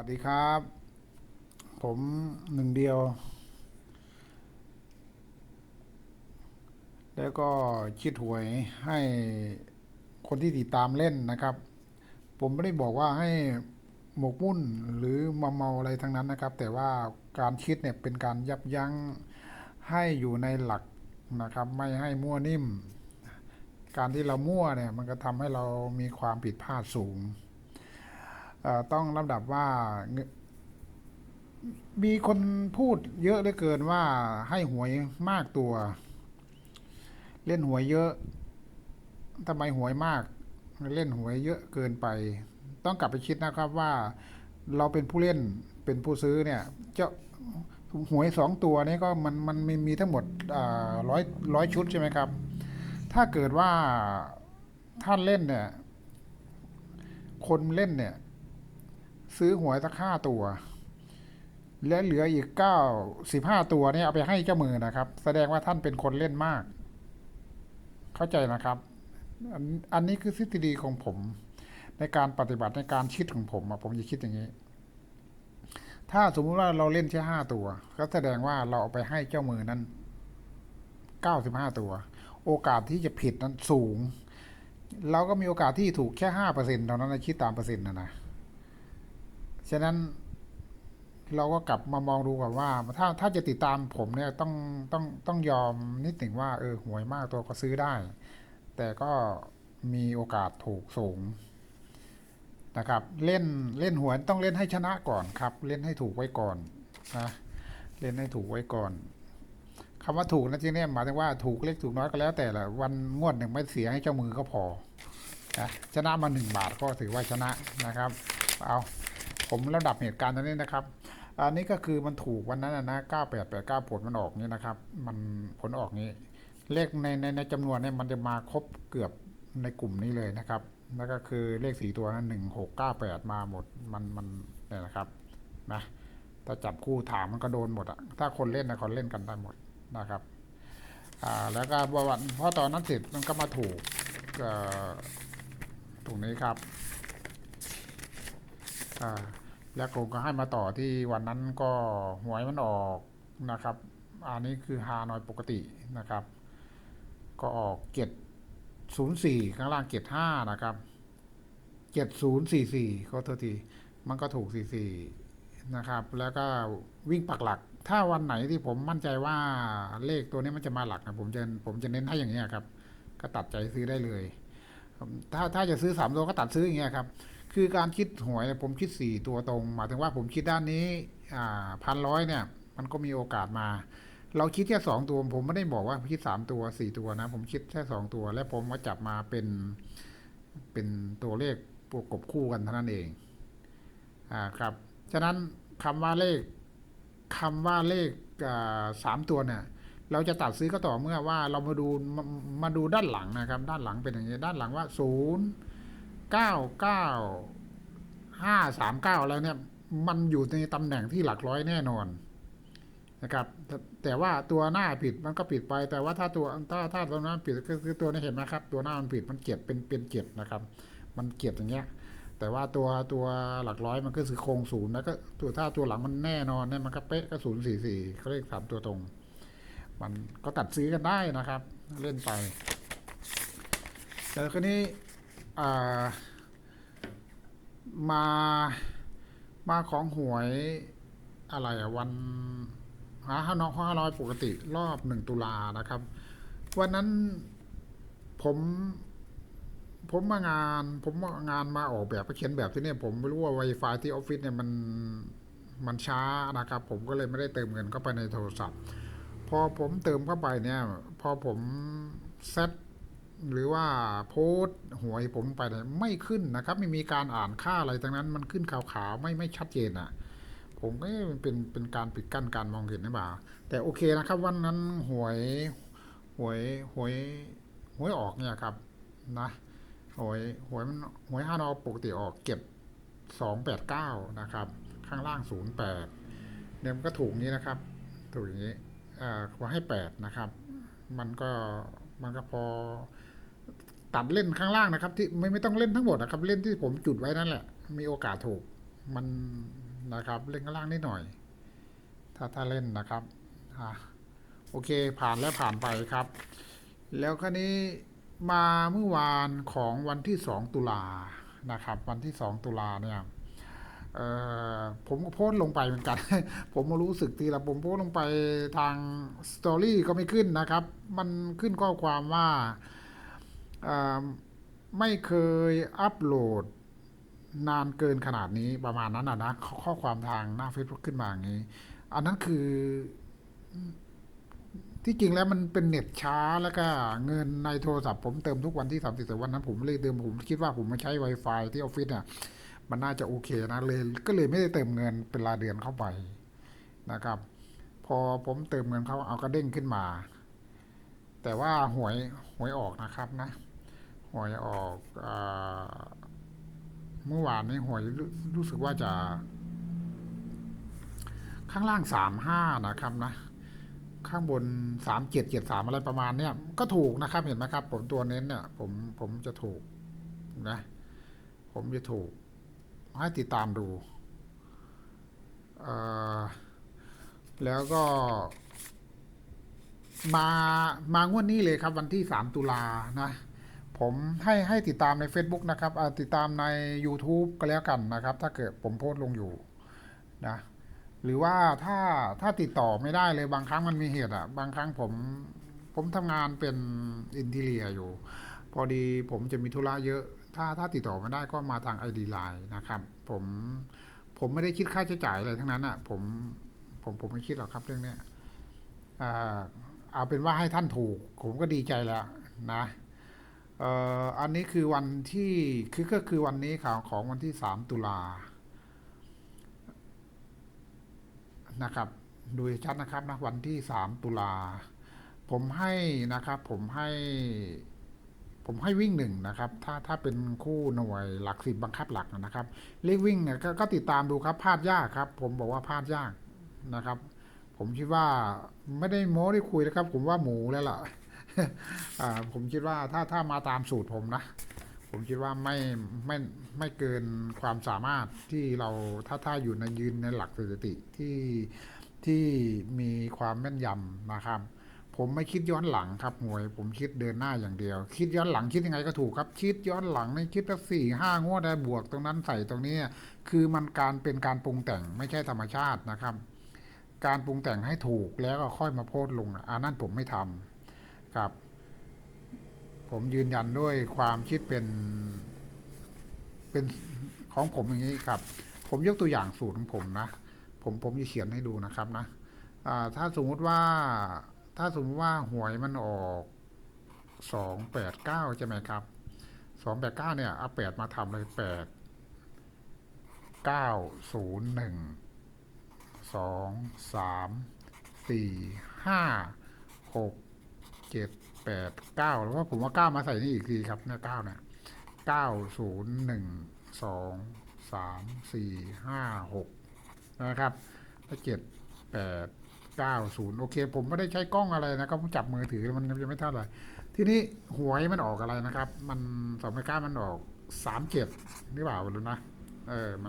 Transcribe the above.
วัสดีครับ ผมหนึ่งเดียว แล้วก็คิดหวยให้คนที่ติดตามเล่นนะครับ ผมไม่ได้บอกว่าให้หมกมุ่นหรือมาเมาอะไรทั้งนั้นนะครับ แต่ว่าการคิดเนี่ยเป็นการยับยั้งให้อยู่ในหลักนะครับ ไม่ให้มั่วนิ่ม การที่เรามั่วเนี่ยมันก็ทำให้เรามีความผิดพลาดสูง ต้องลำดับว่ามีคนพูดเยอะเหลือเกินว่าให้หวยมากตัว เล่นหวยเยอะทำไมหวยมาก เล่นหวยเยอะเกินไป ต้องกลับไปคิดนะครับว่าเราเป็นผู้เล่นเป็นผู้ซื้อเนี่ยเจ้าหวยสองตัวนี้ก็มันมันมีมีทั้งหมดร้อยร้อยชุดใช่ไหมครับ ถ้าเกิดว่าท่านเล่นเนี่ย คนเล่นเนี่ย ซื้อหวยสักห้าตัว และเหลืออีกเก้าสิบห้าตัวเนี่ยเอาไปให้เจ้ามือนะครับ แสดงว่าท่านเป็นคนเล่นมาก เข้าใจนะครับ อันนี้คือทฤษฎีของผม ในการปฏิบัติในการคิดของผมผมจะคิดอย่างนี้ ถ้าสมมุติว่าเราเล่นแค่ห้าตัว ก็แสดงว่าเราเอาไปให้เจ้ามือนั้นเก้าสิบห้าตัว โอกาสที่จะผิดนั้นสูง เราก็มีโอกาสที่ถูกแค่ห้าเปอร์เซ็นต์เท่านั้นนะคิดตามเปอร์เซ็นต์นะนะ ฉะนั้นเราก็กลับมามองดูก่อนว่า ถ้าถ้าจะติดตามผมเนี่ยต้องต้องต้องยอมนิดหนึ่งว่าเออหวยมากตัวก็ซื้อได้ แต่ก็มีโอกาสถูกสูงนะครับ เล่นเล่นหวยต้องเล่นให้ชนะก่อนครับ เล่นให้ถูกไว้ก่อนนะเล่นให้ถูกไว้ก่อนคำว่าถูกนะที่เนี่ยหมายถึงว่าถูกเล็กถูกน้อยก็แล้วแต่ละวันงวดหนึ่งไม่เสียให้เจ้ามือก็พอนะชนะมาหนึ่งบาทก็ถือว่าชนะนะครับ เอา ผมระดับเหตุการณ์ตรงนี้นะครับ อันนี้ก็คือมันถูกวันนั้นนะนะ9889ผลมันออกนี้นะครับ มันผลออกนี้ เลขในในในจำนวนเนี่ยมันจะมาครบเกือบในกลุ่มนี้เลยนะครับ แล้วก็คือเลขสีตัวนั้นหนึ่งหกเก้าแปดมาหมด มันมันเนี่ยนะครับนะถ้าจับคู่ถามมันก็โดนหมดอะถ้าคนเล่นนะคนเล่นกันได้หมดนะครับอ่าแล้วก็ประวัติพอตอนนั้นเสร็จมันก็มาถูกเอ่อตรงนี้ครับ อ่าแล้วผมก็ให้มาต่อที่วันนั้นก็หวยมันออกนะครับ อันนี้คือฮานอยปกตินะครับ ก็ออกเจ็ดศูนย์สี่ข้างล่างเจ็ดห้านะครับเจ็ดศูนย์สี่สี่ก็โทษทีมันก็ถูกสี่สี่นะครับ แล้วก็วิ่งปักหลัก ถ้าวันไหนที่ผมมั่นใจว่าเลขตัวนี้มันจะมาหลักนะผมจะผมจะเน้นให้อย่างนี้ครับ ก็ตัดใจซื้อได้เลย ถ้าถ้าจะซื้อสามตัวก็ตัดซื้ออย่างเงี้ยครับ คือการคิดหวยผมคิดสี่ตัวตรงหมายถึงว่าผมคิดด้านนี้พันร้อยเนี่ย มันก็มีโอกาสมา เราคิดแค่สองตัว ผมไม่ได้บอกว่าคิดสามตัวสี่ตัวนะ ผมคิดแค่สองตัว และผมก็จับมาเป็นเป็นตัวเลขประกบคู่กันเท่านั้นเองอ่าครับ ฉะนั้นคำว่าเลขคำว่าเลขอ่าสามตัวเนี่ยเราจะตัดซื้อก็ต่อเมื่อว่าเรามาดูมามาดูด้านหลังนะครับ ด้านหลังเป็นอย่างนี้ด้านหลังว่าศูนย์ เก้าเก้าห้าสามเก้าแล้วเนี่ย มันอยู่ในตำแหน่งที่หลักร้อยแน่นอนนะครับ แต่แต่ว่าตัวหน้าผิดมันก็ผิดไป แต่ว่าถ้าตัวถ้าถ้าตัวหน้าผิดก็คือตัวนี้เห็นไหมครับ ตัวหน้ามันผิดมันเกียดเป็นเป็นเกียดนะครับ มันเกียดอย่างเงี้ย แต่ว่าตัวตัวหลักร้อยมันก็คือโครงศูนย์แล้วก็ตัวถ้าตัวหลังมันแน่นอนเนี่ยมันก็เป๊ะก็ศูนย์สี่สี่เขาเรียกสามตัวตรง มันก็ตัดซื้อกันได้นะครับ เล่นไป แต่ครนี้ มามาของหวยอะไรอะวันหาห้าน้องห้าร้อยปกติรอบหนึ่งตุลานะครับ วันนั้นผมผมมางานผมมางานมาออกแบบไปเขียนแบบที่นี่ผมไม่รู้ว่า Wi-Fi ที่ออฟฟิศเนี่ยมันมันช้านะครับ ผมก็เลยไม่ได้เติมเงินเข้าไปในโทรศัพท์ พอผมเติมเข้าไปเนี่ย พอผมเซต หรือว่าโพสหวยผมไปเนี่ยไม่ขึ้นนะครับ ไม่มีการอ่านค่าอะไรทั้งนั้น มันขึ้นขาวๆไม่ไม่ชัดเจนอะ ผมก็เอ๊ะมันเป็นเป็นการปิดกั้นการมองเห็นหรือเปล่าแต่โอเคนะครับวันนั้นหวยหวยหวยหวยออกเนี่ยครับนะหวยหวยมันหวยห้านอปกติออกเก็บสองแปดเก้านะครับ ข้างล่างศูนย์แปดเนี่ยมันก็ถูกนี้นะครับ ถูกอย่างนี้อ่าว่าให้แปดนะครับ มันก็มันก็พอ ตัดเล่นข้างล่างนะครับ ที่ไม่ไม่ต้องเล่นทั้งหมดนะครับ เล่นที่ผมจุดไว้นั่นแหละ มีโอกาสถูกมันนะครับ เล่นข้างล่างนิดหน่อย ถ้าถ้าเล่นนะครับอะโอเคผ่านแล้วผ่านไปครับ แล้วคราวนี้มาเมื่อวานของวันที่สองตุลานะครับ วันที่สองตุลาเนี่ยผมก็โพสต์ลงไปเหมือนกัน ผมมารู้สึกทีละผมโพสต์ลงไปทางสตอรี่ก็ไม่ขึ้นนะครับ มันขึ้นข้อความว่า ไม่เคยอัปโหลดนานเกินขนาดนี้ประมาณนั้นนะนะข้อข้อความทางหน้า Facebook ขึ้นมาอย่างนี้ อันนั้นคือ ที่จริงแล้วมันเป็นเน็ตช้าแล้วก็เงินในโทรศัพท์ผมเติมทุกวันที่สามสิบแต่วันนั้นผมไม่ได้เติมผมคิดว่าผมมาใช้ Wi-Fi ที่ออฟฟิศเนี่ยมันน่าจะโอเคนะเลย ก็เลยไม่ได้เติมเงินเป็นรายเดือนเข้าไปนะครับ พอผมเติมเงินเขาเอากระเด้งขึ้นมา แต่ว่าหวยหวยออกนะครับนะ หวยออกอเมื่อวานนี้หวยรู้รู้สึกว่าจะ ข้างล่างสามห้านะครับนะ ข้างบนสามเจ็ดเจ็ดสามอะไรประมาณเนี้ยก็ถูกนะครับเห็นไหมครับ ผมตัวเน้นเนี่ย ผมผมจะถูกนะ ผมจะถูก ให้ติดตามดูแล้วก็ มามางวดนี้เลยครับวันที่สามตุลานะ ผมให้ให้ติดตามใน Facebook นะครับติดตามใน YouTube ก็แล้วกันนะครับ ถ้าเกิดผมโพสต์ลงอยู่นะหรือว่าถ้าถ้าติดต่อไม่ได้เลยบางครั้งมันมีเหตุอะบางครั้งผมผมทำงานเป็นอินทีเรียอยู่ พอดีผมจะมีธุระเยอะ ถ้าถ้าติดต่อไม่ได้ก็มาทาง ID Line นะครับ ผมผมไม่ได้คิดค่าใช้จ่ายอะไรทั้งนั้นอะผมผมผมไม่คิดหรอกครับเรื่องเนี้ยอ่าเอาเป็นว่าให้ท่านถูก ผมก็ดีใจแล้วนะ อันนี้คือวันที่คือก็คือวันนี้ข่าวของวันที่ 3 ตุลานะครับดูชัดนะครับนะวันที่ 3 ตุลา ผมให้นะครับผมให้ผมให้วิ่งหนึ่งนะครับ ถ้าถ้าเป็นคู่หน่วยหลักสิบบังคับหลักนะครับ เลขวิ่งเนี่ยกก็ติดตามดูครับพลาดยากครับ ผมบอกว่าพลาดยากนะครับ ผมคิดว่าไม่ได้โม้ได้คุยนะครับ ผมว่าหมูแล้วล่ะ ผมคิดว่าถ้าถ้ามาตามสูตรผมนะ ผมคิดว่าไม่ไม่ไม่เกินความสามารถที่เราถ้าถ้าอยู่ในยืนในหลักสถิติที่ที่มีความแม่นยำนะครับผมไม่คิดย้อนหลังครับหวย ผมคิดเดินหน้าอย่างเดียว คิดย้อนหลังคิดยังไงก็ถูกครับ คิดย้อนหลังในคิดว่าสี่ห้างวดได้บวกตรงนั้นใส่ตรงนี้ คือมันการเป็นการปรุงแต่งไม่ใช่ธรรมชาตินะครับ การปรุงแต่งให้ถูกแล้วก็ค่อยมาโพสลงอันนั้นผมไม่ทำ ครับ ผมยืนยันด้วยความคิดเป็น เป็นของผมอย่างนี้ครับ ผมยกตัวอย่างสูตรของผมนะ ผมผมจะเขียนให้ดูนะครับนะถ้าสมมุติว่า ถ้าสมมติว่าหวยมันออกสองแปดเก้าใช่ไหมครับสองแปดเก้าเนี่ยเอาแปดมาทำเลยแปดเก้าศูนย์หนึ่งสองสามสี่ห้าหก เจ็ดแปดเก้าแล้วว่าผมว่าเก้ามาใส่นี่อีกทีครับเนี่ยเก้าเนี่ยเก้าศูนย์หนึ่งสองสามสี่ห้าหกนะครับแล้วเจ็ดแปด90โอเค ผมไม่ได้ใช้กล้องอะไรนะครับผมจับมือถือมันยังไม่เท่าไหร่ทีนี้หวยมันออกอะไรนะครับ มันสองไม่กล้ามันออก37หรือเปล่าไม่รู้นะ เออมัน